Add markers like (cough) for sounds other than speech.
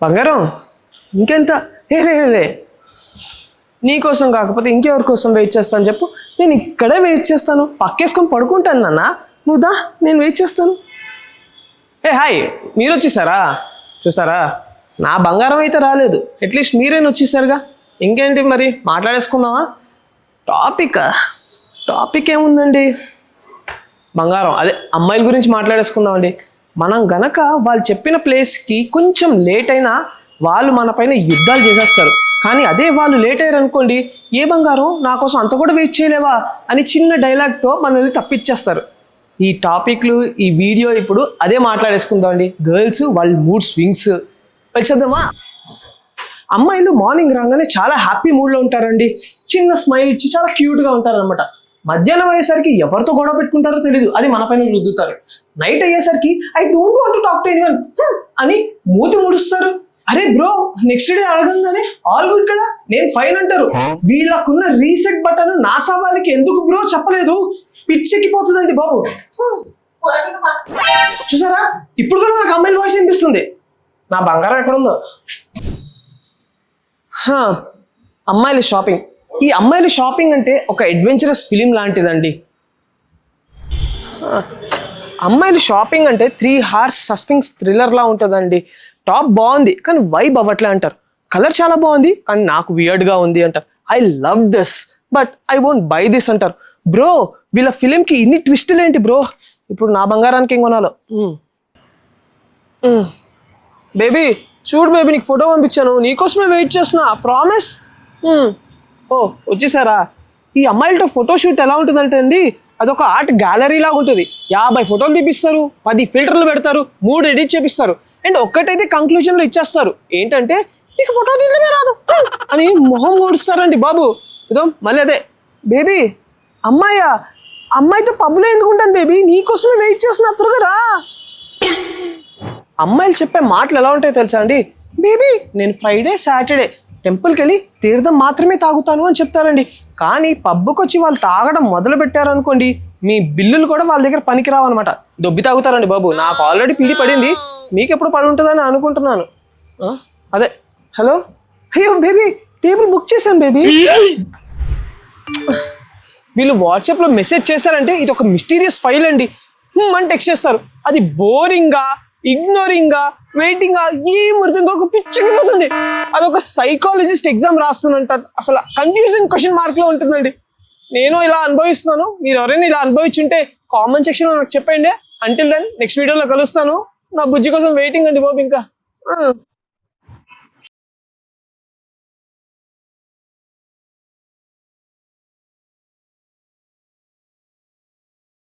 బంగారం ఇంకెంత ఏ లే, నీకోసం కాకపోతే ఇంకెవరి కోసం వెయిట్ చేస్తాను చెప్పు. నేను ఇక్కడే వెయిట్ చేస్తాను. పక్కేసుకొని పడుకుంటాను నాన్న. నువ్వు దా నేను వెయిట్ చేస్తాను. ఏ హాయ్ మీరు వచ్చేసారా? చూసారా? నా బంగారం అయితే రాలేదు. అట్లీస్ట్ మీరైనా వచ్చేసారుగా. ఇంకేంటి మరి మాట్లాడేసుకుందామా? టాపిక్ టాపిక్ ఏముందండి? బంగారం. అదే అమ్మాయిల గురించి మాట్లాడేసుకుందామండి. మనం గనక వాళ్ళు చెప్పిన ప్లేస్కి కొంచెం లేట్ అయినా వాళ్ళు మన పైన యుద్ధాలు చేసేస్తారు. కానీ అదే వాళ్ళు లేట్ అయ్యారు అనుకోండి ఏ బంగారం? నా కోసం అంత కూడా వెయిట్ చేయలేవా? అని చిన్న డైలాగ్తో మనల్ని తప్పించేస్తారు. ఈ టాపిక్లు ఈ వీడియో ఇప్పుడు అదే మాట్లాడేసుకుందామండి గర్ల్స్ వాళ్ళ మూడ్ స్వింగ్స్ వచ్చేద్దామా అమ్మాయిలు మార్నింగ్ రాగానే చాలా హ్యాపీ మూడ్లో ఉంటారండి. చిన్న స్మైల్ ఇచ్చి చాలా క్యూట్గా ఉంటారనమాట మధ్యాహ్నం అయ్యేసరికి ఎవరితో గొడవ పెట్టుకుంటారో తెలియదు అది మన పైన రుద్దుతారు. నైట్ అయ్యేసరికి I don't want talk to anyone అని మూతి ముడుస్తారు. అరే బ్రో నెక్స్ట్ డే అడగంగానే ఆల్ గుడ్ కదా నేను ఫైన్ అంటారు. వీళ్ళకున్న రీసెట్ బటన్ నా సవాలికి ఎందుకు బ్రో చెప్పలేదు? పిచ్చెక్కిపోతుందండి బాబు. చూసారా? ఇప్పుడు కూడా నాకు అమ్మాయిల వాయిస్ వినిపిస్తుంది. నా బంగారం ఎక్కడుందో హా, అమ్మాయిల షాపింగ్ ఈ అమ్మాయిల షాపింగ్ అంటే ఒక అడ్వెంచరస్ ఫిలిం లాంటిదండి. అమ్మాయిల షాపింగ్ అంటే త్రీ హార్స్ సస్పెన్స్ థ్రిల్లర్లా ఉంటుందండి. టాప్ బాగుంది కానీ వైబ్ అవ్వట్లే అంటారు. కలర్ చాలా బాగుంది కానీ నాకు వియర్డ్గా ఉంది అంటారు. I love this but I won't buy this అంటారు. బ్రో వీళ్ళ ఫిలింకి ఇన్ని ట్విస్టులు ఏంటి బ్రో ఇప్పుడు నా బంగారానికి ఏం కొనాలో? Hmm. Hmm. బేబీ చూడు బేబీ నీకు ఫోటో పంపించాను. నీకోసమే వెయిట్ చేస్తున్నా ప్రామిస్ hmm. ఓ వచ్చేసారా? ఈ అమ్మాయిలతో ఫోటో షూట్ ఎలా ఉంటుందంటే అండి అదొక ఆర్ట్ గ్యాలరీ లాగా ఉంటుంది. యాభై ఫోటోలు తీపిస్తారు పది ఫిల్టర్లు పెడతారు మూడు ఎడిట్ చేపిస్తారు. అండ్ ఒక్కటైతే కంక్లూజన్లో ఇచ్చేస్తారు. ఏంటంటే నీకు ఫోటో తీయడమే రాదు. (laughs) అని మొహం ఓడుస్తారండి బాబు. ఇదో మళ్ళీ అదే. బేబీ అమ్మాయ్యా అమ్మాయితో పబ్లో ఎందుకుంటాను బేబీ? నీకోసమే వెయిట్ చేస్తున్నా త్వరగా రా. అమ్మాయిలు చెప్పే మాటలు ఎలా ఉంటాయో తెలుసా అండి? బేబీ నేను ఫ్రైడే సాటర్డే టెంపుల్కి వెళ్ళి తీర్థం మాత్రమే తాగుతాను అని చెప్తారండి. కానీ పబ్బుకి వచ్చి వాళ్ళు తాగడం మొదలు పెట్టారనుకోండి మీ బిల్లులు కూడా వాళ్ళ దగ్గర పనికిరావు అనమాట దొబ్బి తాగుతారండి బాబు. నాకు ఆల్రెడీ పిడి పడింది. మీకు ఎప్పుడు పడి ఉంటుందని అనుకుంటున్నాను? అదే. హలో? అయ్యో బేబీ టేబుల్ బుక్ చేశాను బేబీ. వీళ్ళు వాట్సాప్లో మెసేజ్ చేశారంటే ఇది ఒక మిస్టీరియస్ ఫైల్ అండి. అని టెక్స్ట్ చేస్తారు. అది బోరింగ్గా ఇగ్నోరింగ్గా వెయిటింగ్గా ఏం అర్థం ఒక పిచ్చకిపోతుంది అదొక సైకాలజిస్ట్ ఎగ్జామ్ రాస్తున్నంట. అసలు కన్ఫ్యూజన్ క్వశ్చన్ మార్క్లో ఉంటుందండి. నేను ఇలా అనుభవిస్తున్నాను. మీరు ఎవరైనా ఇలా అనుభవించుంటే కామెంట్ సెక్షన్లో నాకు చెప్పండి. అంటిల్ దెన్ నెక్స్ట్ వీడియోలో కలుస్తాను. నా బుజ్జి కోసం వెయిటింగ్ అండి బాబు ఇంకా.